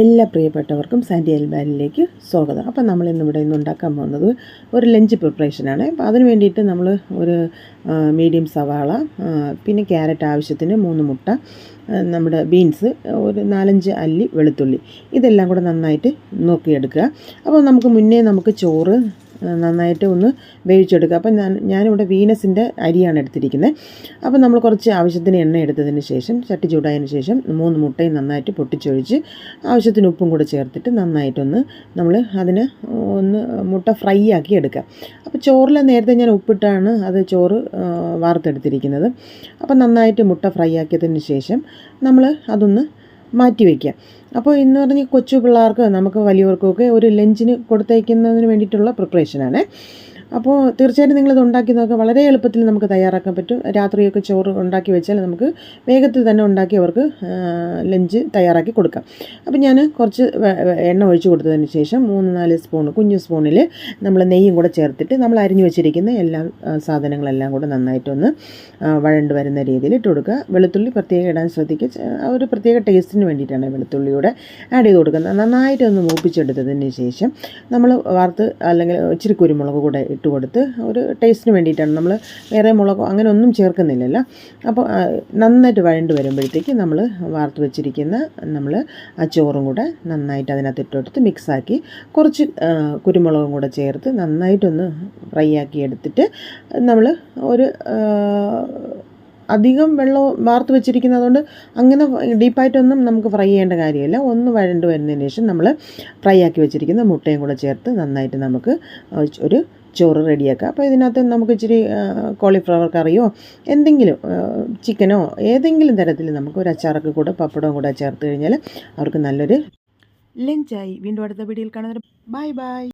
എല്ലാ പ്രിയപ്പെട്ടവർക്കും സാൻഡി അൽബാനിലേക്ക് സ്വാഗതം. അപ്പം നമ്മൾ ഇന്നിവിടെ ഇന്ന് ഉണ്ടാക്കാൻ പോകുന്നത് ഒരു ലഞ്ച് പ്രിപ്പറേഷനാണ്. അപ്പോൾ അതിന് വേണ്ടിയിട്ട് നമ്മൾ ഒരു മീഡിയം സവാള പിന്നെ ക്യാരറ്റ് ആവശ്യത്തിന് മൂന്ന് മുട്ട നമ്മുടെ ബീൻസ് ഒരു നാലഞ്ച് അല്ലി വെളുത്തുള്ളി. ഇതെല്ലാം കൂടെ നന്നായിട്ട് നോക്കിയെടുക്കുക. അപ്പോൾ നമുക്ക് മുന്നേ നമുക്ക് ചോറ് നന്നായിട്ട് ഒന്ന് വേവിച്ചെടുക്കുക. അപ്പം ഞാൻ ഞാനിവിടെ വീനസിന്റെ അരിയാണ് എടുത്തിരിക്കുന്നത്. അപ്പം നമ്മൾ കുറച്ച് ആവശ്യത്തിന് എണ്ണ എടുത്തതിന് ശേഷം ചട്ടി ചൂടായതിന് ശേഷം മൂന്ന് മുട്ടയും നന്നായിട്ട് പൊട്ടിച്ചൊഴിച്ച് ആവശ്യത്തിന് ഉപ്പും കൂടെ ചേർത്തിട്ട് നന്നായിട്ടൊന്ന് നമ്മൾ അതിനെ ഒന്ന് മുട്ട ഫ്രൈ ആക്കി എടുക്കുക. അപ്പോൾ ചോറിൽ നേരത്തെ ഞാൻ ഉപ്പിട്ടാണ് അത് ചോറ് വാർത്തെടുത്തിരിക്കുന്നത്. അപ്പം നന്നായിട്ട് മുട്ട ഫ്രൈ ആക്കിയതിന് ശേഷം നമ്മൾ അതൊന്ന് മാറ്റി വയ്ക്കുക അപ്പോൾ എന്ന് പറഞ്ഞ് കൊച്ചു പിള്ളേർക്ക് നമുക്ക് വലിയവർക്കൊക്കെ ഒരു ലഞ്ചിന് കൊടുത്തയക്കുന്നതിന് വേണ്ടിയിട്ടുള്ള പ്രിപ്പറേഷനാണ് അപ്പോൾ തീർച്ചയായിട്ടും നിങ്ങളിത് ഉണ്ടാക്കി നോക്കുക വളരെ എളുപ്പത്തിൽ നമുക്ക് തയ്യാറാക്കാൻ പറ്റും. രാത്രിയൊക്കെ ചോറ് ഉണ്ടാക്കി വെച്ചാൽ നമുക്ക് വേഗത്തിൽ തന്നെ ഉണ്ടാക്കി അവർക്ക് ലഞ്ച് തയ്യാറാക്കി കൊടുക്കാം. അപ്പോൾ ഞാൻ കുറച്ച് എണ്ണ ഒഴിച്ച് കൊടുത്തതിന് ശേഷം മൂന്ന് നാല് സ്പൂൺ കുഞ്ഞു സ്പൂണിൽ നമ്മൾ നെയ്യും കൂടെ ചേർത്തിട്ട് നമ്മൾ അരിഞ്ഞു വെച്ചിരിക്കുന്ന എല്ലാ സാധനങ്ങളെല്ലാം കൂടെ നന്നായിട്ടൊന്ന് വഴണ്ട് വരുന്ന രീതിയിൽ ഇട്ട് കൊടുക്കുക. വെളുത്തുള്ളി പ്രത്യേകം ഇടാൻ ശ്രദ്ധിക്കുക. ഒരു പ്രത്യേക ടേസ്റ്റിന് വേണ്ടിയിട്ടാണ് വെളുത്തുള്ളിയുടെ ആഡ് ചെയ്ത് കൊടുക്കുന്നത്. നന്നായിട്ടൊന്ന് മൂപ്പിച്ചെടുത്തതിന് ശേഷം നമ്മൾ വാർത്ത് അല്ലെങ്കിൽ ഇച്ചിരി കുരുമുളക് കൂടെ ഇട്ട് കൊടുത്ത് ഒരു ടേസ്റ്റിന് വേണ്ടിയിട്ടാണ്. നമ്മൾ വേറെ മുളകോ അങ്ങനെ ഒന്നും ചേർക്കുന്നില്ലല്ലോ. അപ്പോൾ നന്നായിട്ട് വഴണ്ട് വരുമ്പോഴത്തേക്ക് നമ്മൾ വാർത്ത് വെച്ചിരിക്കുന്ന നമ്മൾ ആ ചോറും കൂടെ നന്നായിട്ട് അതിനകത്ത് ഇട്ട് കൊടുത്ത് മിക്സാക്കി കുറച്ച് കുരുമുളകും കൂടെ ചേർത്ത് നന്നായിട്ടൊന്ന് ഫ്രൈ ആക്കി എടുത്തിട്ട് നമ്മൾ ഒരു അധികം വെള്ളം വാർത്ത് വെച്ചിരിക്കുന്നതുകൊണ്ട് അങ്ങനെ ഡീപ്പായിട്ടൊന്നും നമുക്ക് ഫ്രൈ ചെയ്യേണ്ട കാര്യമില്ല. ഒന്ന് വഴണ്ട് വരുന്നതിന് ശേഷം നമ്മൾ ഫ്രൈ ആക്കി വെച്ചിരിക്കുന്ന മുട്ടയും കൂടെ ചേർത്ത് നന്നായിട്ട് നമുക്ക് ഒരു ചോറ് റെഡിയാക്കുക. അപ്പോൾ ഇതിനകത്ത് നമുക്ക് ഇച്ചിരി കോളിഫ്ലവർ കറിയോ എന്തെങ്കിലും ചിക്കനോ ഏതെങ്കിലും തരത്തിൽ നമുക്ക് ഒരു അച്ചാറൊക്കെ കൂടെ പപ്പടവും കൂടെ ചേർത്ത് കഴിഞ്ഞാൽ അവർക്ക് നല്ലൊരു ലഞ്ചായി വീണ്ടും അടുത്ത വീഡിയോയിൽ കാണുന്നവർ ബൈ ബൈ